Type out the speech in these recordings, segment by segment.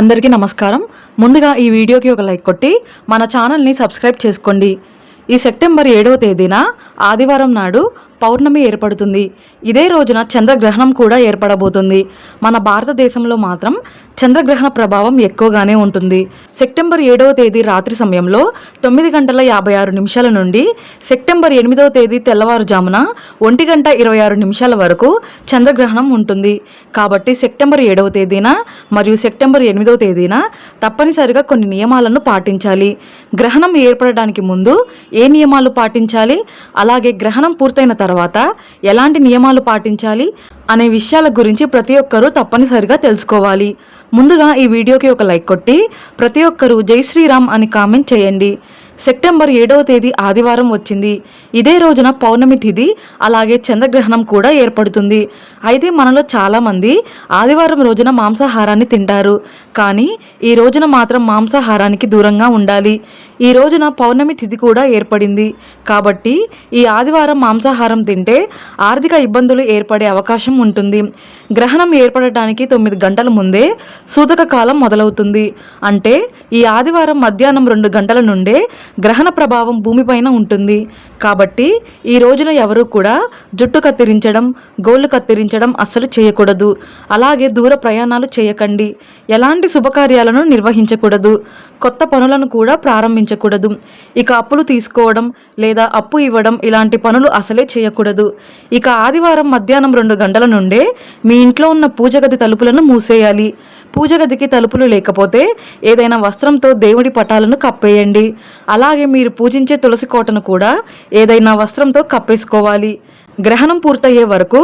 అందరికీ నమస్కారం. ముందుగా ఈ వీడియోకి ఒక లైక్ కొట్టి మన ఛానల్ని సబ్స్క్రైబ్ చేసుకోండి. ఈ సెప్టెంబర్ ఏడవ తేదీన ఆదివారం నాడు పౌర్ణమి ఏర్పడుతుంది. ఇదే రోజున చంద్రగ్రహణం కూడా ఏర్పడబోతుంది. మన భారతదేశంలో మాత్రం చంద్రగ్రహణ ప్రభావం ఎక్కువగానే ఉంటుంది. సెప్టెంబర్ ఏడవ తేదీ రాత్రి సమయంలో తొమ్మిది గంటల యాభై ఆరు నిమిషాల నుండి సెప్టెంబర్ ఎనిమిదవ తేదీ తెల్లవారుజామున ఒంటి గంట ఇరవై ఆరు నిమిషాల వరకు చంద్రగ్రహణం ఉంటుంది. కాబట్టి సెప్టెంబర్ ఏడవ తేదీన మరియు సెప్టెంబర్ ఎనిమిదవ తేదీన తప్పనిసరిగా కొన్ని నియమాలను పాటించాలి. గ్రహణం ఏర్పడడానికి ముందు ఏ నియమాలు పాటించాలి? అలాగే గ్రహణం పూర్తయిన తర్వాత తర్వాత ఎలాంటి నియమాలు పాటించాలి అనే విషయాల గురించి ప్రతి ఒక్కరూ తప్పనిసరిగా తెలుసుకోవాలి. ముందుగా ఈ వీడియోకి ఒక లైక్ కొట్టి ప్రతి ఒక్కరూ జై శ్రీరామ్ అని కామెంట్ చేయండి. సెప్టెంబర్ ఏడవ తేదీ ఆదివారం వచ్చింది. ఇదే రోజున పౌర్ణమి తిథి అలాగే చంద్రగ్రహణం కూడా ఏర్పడుతుంది. అయితే మనలో చాలామంది ఆదివారం రోజున మాంసాహారాన్ని తింటారు. కానీ ఈ రోజున మాత్రం మాంసాహారానికి దూరంగా ఉండాలి. ఈ రోజున పౌర్ణమి తిథి కూడా ఏర్పడింది. కాబట్టి ఈ ఆదివారం మాంసాహారం తింటే ఆర్థిక ఇబ్బందులు ఏర్పడే అవకాశం ఉంటుంది. గ్రహణం ఏర్పడటానికి తొమ్మిది గంటల ముందే సూతక కాలం మొదలవుతుంది. అంటే ఈ ఆదివారం మధ్యాహ్నం రెండు గంటల నుండే గ్రహణ ప్రభావం భూమిపైన ఉంటుంది. కాబట్టి ఈ రోజున ఎవరూ కూడా జుట్టు కత్తిరించడం గోళ్ళు కత్తిరించడం అస్సలు చేయకూడదు. అలాగే దూర ప్రయాణాలు చేయకండి. ఎలాంటి శుభకార్యాలను నిర్వహించకూడదు. కొత్త పనులను కూడా ప్రారంభించకూడదు ఇక అప్పులు తీసుకోవడం లేదా అప్పు ఇవ్వడం ఇలాంటి పనులు అసలే చేయకూడదు. ఇక ఆదివారం మధ్యాహ్నం రెండు గంటల నుండే మీ ఇంట్లో ఉన్న పూజగది తలుపులను మూసేయాలి. పూజగదికి తలుపులు లేకపోతే ఏదైనా వస్త్రంతో దేవుడి పటాలను కప్పేయండి. అలాగే మీరు పూజించే తులసి కోటను కూడా ఏదైనా వస్త్రంతో కప్పేసుకోవాలి. గ్రహణం పూర్తయ్యే వరకు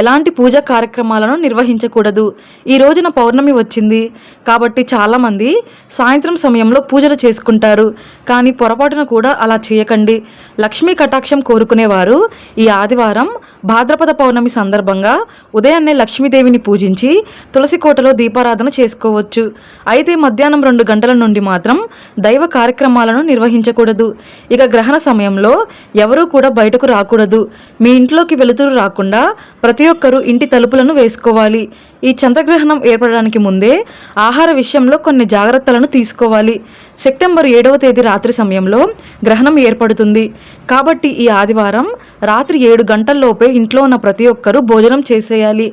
ఎలాంటి పూజా కార్యక్రమాలను నిర్వహించకూడదు. ఈ రోజున పౌర్ణమి వచ్చింది. కాబట్టి చాలామంది సాయంత్రం సమయంలో పూజలు చేసుకుంటారు. కానీ పొరపాటున కూడా అలా చేయకండి. లక్ష్మీ కటాక్షం కోరుకునేవారు ఈ ఆదివారం భాద్రపద పౌర్ణమి సందర్భంగా ఉదయాన్నే లక్ష్మీదేవిని పూజించి తులసి కోటలో దీపారాధన చేసుకోవచ్చు. అయితే మధ్యాహ్నం రెండు గంటల నుండి మాత్రం దైవ కార్యక్రమాలను నిర్వహించకూడదు. ఇక గ్రహణ సమయంలో ఎవరూ కూడా బయటకు రాకూడదు. మీ ఇంట్లో ఇంట్లోకి వెలుతురు రాకుండా ప్రతి ఒక్కరూ ఇంటి తలుపులను వేసుకోవాలి. ఈ చంద్రగ్రహణం ఏర్పడడానికి ముందే ఆహార విషయంలో కొన్ని జాగ్రత్తలను తీసుకోవాలి. సెప్టెంబర్ ఏడవ తేదీ రాత్రి సమయంలో గ్రహణం ఏర్పడుతుంది. కాబట్టి ఈ ఆదివారం రాత్రి ఏడు గంటల్లోపే ఇంట్లో ఉన్న ప్రతి ఒక్కరూ భోజనం చేసేయాలి.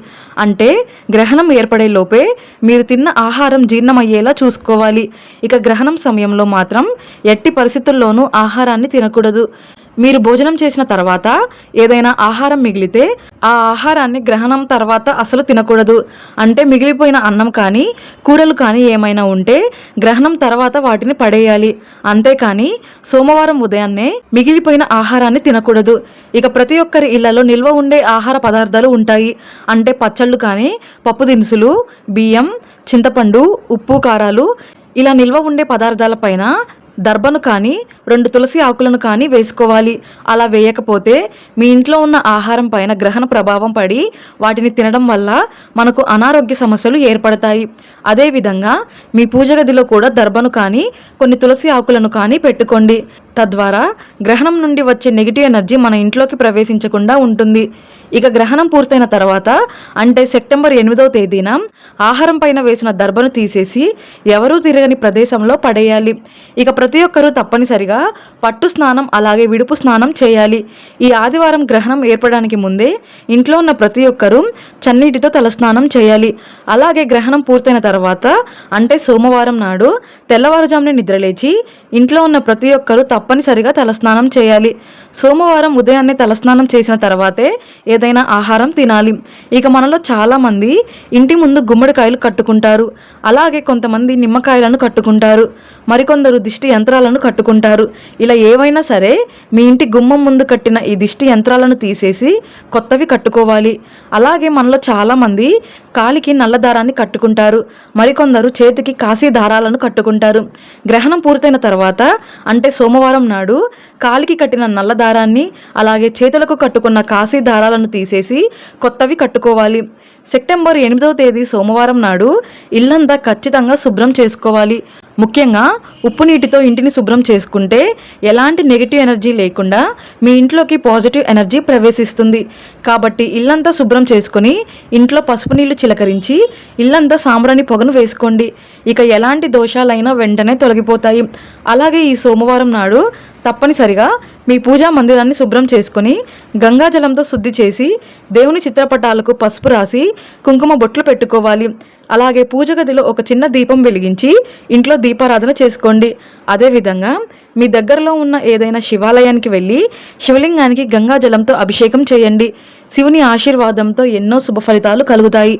అంటే గ్రహణం ఏర్పడే లోపే మీరు తిన్న ఆహారం జీర్ణమయ్యేలా చూసుకోవాలి. ఇక గ్రహణం సమయంలో మాత్రం ఎట్టి పరిస్థితుల్లోనూ ఆహారాన్ని తినకూడదు. మీరు భోజనం చేసిన తర్వాత ఏదైనా ఆహారం మిగిలితే ఆ ఆహారాన్ని గ్రహణం తర్వాత అసలు తినకూడదు. అంటే మిగిలిపోయిన అన్నం కానీ కూరలు కానీ ఏమైనా ఉంటే గ్రహణం తర్వాత వాటిని పడేయాలి. అంతేకాని సోమవారం ఉదయాన్నే మిగిలిపోయిన ఆహారాన్ని తినకూడదు. ఇక ప్రతి ఒక్కరి ఇళ్ళలో నిల్వ ఉండే ఆహార పదార్థాలు ఉంటాయి. అంటే పచ్చళ్ళు కానీ పప్పు దినుసులు బియ్యం చింతపండు ఉప్పు కారాలు ఇలా నిల్వ ఉండే పదార్థాలపైన దర్భను కానీ రెండు తులసి ఆకులను కానీ వేసుకోవాలి. అలా వేయకపోతే మీ ఇంట్లో ఉన్న ఆహారం పైన గ్రహణ ప్రభావం పడి వాటిని తినడం వల్ల మనకు అనారోగ్య సమస్యలు ఏర్పడతాయి. అదేవిధంగా మీ పూజ గదిలో కూడా దర్భను కానీ కొన్ని తులసి ఆకులను కానీ పెట్టుకోండి. తద్వారా గ్రహణం నుండి వచ్చే నెగిటివ్ ఎనర్జీ మన ఇంట్లోకి ప్రవేశించకుండా ఉంటుంది. ఇక గ్రహణం పూర్తయిన తర్వాత అంటే సెప్టెంబర్ ఎనిమిదవ తేదీన ఆహారం పైన వేసిన దర్భను తీసేసి ఎవరూ తిరగని ప్రదేశంలో పడేయాలి. ఇక ప్రతి ఒక్కరూ తప్పనిసరిగా పట్టు స్నానం అలాగే విడుపు స్నానం చేయాలి. ఈ ఆదివారం గ్రహణం ఏర్పడడానికి ముందే ఇంట్లో ఉన్న ప్రతి ఒక్కరూ చన్నీటితో తలస్నానం చేయాలి. అలాగే గ్రహణం పూర్తయిన తర్వాత అంటే సోమవారం నాడు తెల్లవారుజామున నిద్రలేచి ఇంట్లో ఉన్న ప్రతి ఒక్కరూ తప్పనిసరిగా తలస్నానం చేయాలి. సోమవారం ఉదయాన్నే తలస్నానం చేసిన తర్వాతే ఏదైనా ఆహారం తినాలి. ఇక మనలో చాలామంది ఇంటి ముందు గుమ్మడికాయలు కట్టుకుంటారు. అలాగే కొంతమంది నిమ్మకాయలను కట్టుకుంటారు. మరికొందరు దిష్టి యంత్రాలను కట్టుకుంటారు. ఇలా ఏవైనా సరే మీ ఇంటి గుమ్మం ముందు కట్టిన ఈ దిష్టి యంత్రాలను తీసేసి కొత్తవి కట్టుకోవాలి. అలాగే మనలో చాలామంది కాలికి నల్ల దారాన్ని కట్టుకుంటారు. మరికొందరు చేతికి కాశీ దారాలను కట్టుకుంటారు. గ్రహణం పూర్తయిన తర్వాత అంటే సోమవారం నాడు కాలికి కట్టిన నల్ల దారాన్ని అలాగే చేతులకు కట్టుకున్న కాశీ దారాలను తీసేసి కొత్తవి కట్టుకోవాలి. సెప్టెంబర్ ఎనిమిదవ తేదీ సోమవారం నాడు ఇల్లంతా ఖచ్చితంగా శుభ్రం చేసుకోవాలి. ముఖ్యంగా ఉప్పు నీటితో ఇంటిని శుభ్రం చేసుకుంటే ఎలాంటి నెగిటివ్ ఎనర్జీ లేకుండా మీ ఇంట్లోకి పాజిటివ్ ఎనర్జీ ప్రవేశిస్తుంది. కాబట్టి ఇల్లంతా శుభ్రం చేసుకొని ఇంట్లో పసుపు నీళ్ళు చిలకరించి ఇల్లంతా సాంబ్రాణి పొగను వేసుకోండి. ఇక ఎలాంటి దోషాలైనా వెంటనే తొలగిపోతాయి. అలాగే ఈ సోమవారం నాడు తప్పనిసరిగా మీ పూజా మందిరాన్ని శుభ్రం చేసుకొని గంగాజలంతో శుద్ధి చేసి దేవుని చిత్రపటాలకు పసుపు రాసి కుంకుమ బొట్లు పెట్టుకోవాలి. అలాగే పూజ గదిలో ఒక చిన్న దీపం వెలిగించి ఇంట్లో దీపారాధన చేసుకోండి. అదేవిధంగా మీ దగ్గరలో ఉన్న ఏదైనా శివాలయానికి వెళ్ళి శివలింగానికి గంగాజలంతో అభిషేకం చేయండి. శివుని ఆశీర్వాదంతో ఎన్నో శుభ ఫలితాలు కలుగుతాయి.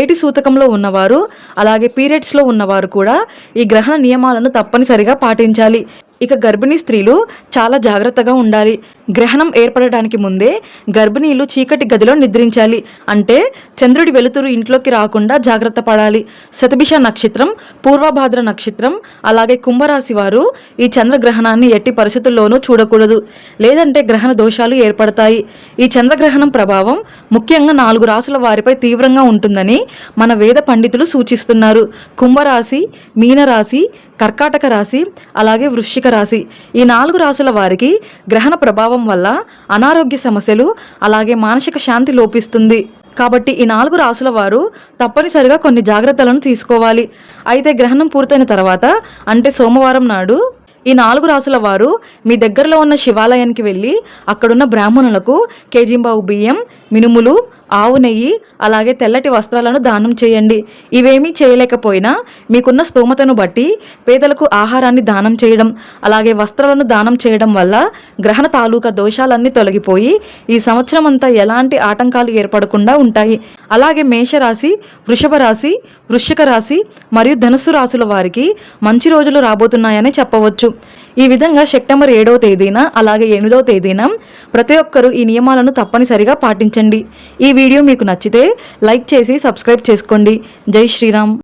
ఏటి సూతకంలో ఉన్నవారు అలాగే పీరియడ్స్లో ఉన్నవారు కూడా ఈ గ్రహణ నియమాలను తప్పనిసరిగా పాటించాలి. ఇక గర్భిణీ స్త్రీలు చాలా జాగ్రత్తగా ఉండాలి. గ్రహణం ఏర్పడడానికి ముందే గర్భిణీలు చీకటి గదిలో నిద్రించాలి. అంటే చంద్రుడి వెలుతురు ఇంట్లోకి రాకుండా జాగ్రత్త పడాలి. శతభిష నక్షత్రం పూర్వభాద్ర నక్షత్రం అలాగే కుంభరాశి వారు ఈ చంద్రగ్రహణాన్ని ఎట్టి పరిస్థితుల్లోనూ చూడకూడదు. లేదంటే గ్రహణ దోషాలు ఏర్పడతాయి. ఈ చంద్రగ్రహణం ప్రభావం ముఖ్యంగా నాలుగు రాసుల వారిపై తీవ్రంగా ఉంటుందని మన వేద పండితులు సూచిస్తున్నారు. కుంభరాశి మీనరాశి కర్కాటక రాశి అలాగే వృశ్చిక రాశి. ఈ నాలుగు రాశుల వారికి గ్రహణ ప్రభావం వల్ల అనారోగ్య సమస్యలు అలాగే మానసిక శాంతి లోపిస్తుంది. కాబట్టి ఈ నాలుగు రాసుల వారు తప్పనిసరిగా కొన్ని జాగ్రత్తలను తీసుకోవాలి. అయితే గ్రహణం పూర్తయిన తర్వాత అంటే సోమవారం నాడు ఈ నాలుగు రాసుల వారు మీ దగ్గరలో ఉన్న శివాలయానికి వెళ్ళి అక్కడున్న బ్రాహ్మణులకు కేజింబావు బియ్యం మినుములు ఆవు నెయ్యి అలాగే తెల్లటి వస్త్రాలను దానం చేయండి. ఇవేమీ చేయలేకపోయినా మీకున్న స్తోమతను బట్టి పేదలకు ఆహారాన్ని దానం చేయడం అలాగే వస్త్రాలను దానం చేయడం వల్ల గ్రహణ తాలూకా దోషాలన్నీ తొలగిపోయి ఈ సంవత్సరం అంతా ఎలాంటి ఆటంకాలు ఏర్పడకుండా ఉంటాయి. అలాగే మేషరాశి వృషభ రాశి వృశ్చిక రాశి మరియు ధనుసు రాశుల వారికి మంచి రోజులు రాబోతున్నాయని చెప్పవచ్చు. ఈ విధంగా సెప్టెంబర్ ఏడవ తేదీన అలాగే ఎనిమిదవ తేదీన ప్రతి ఒక్కరూ ఈ నియమాలను తప్పనిసరిగా పాటించండి. ఈ వీడియో మీకు నచ్చితే లైక్ చేసి సబ్స్క్రైబ్ చేసుకోండి. జై శ్రీరామ్.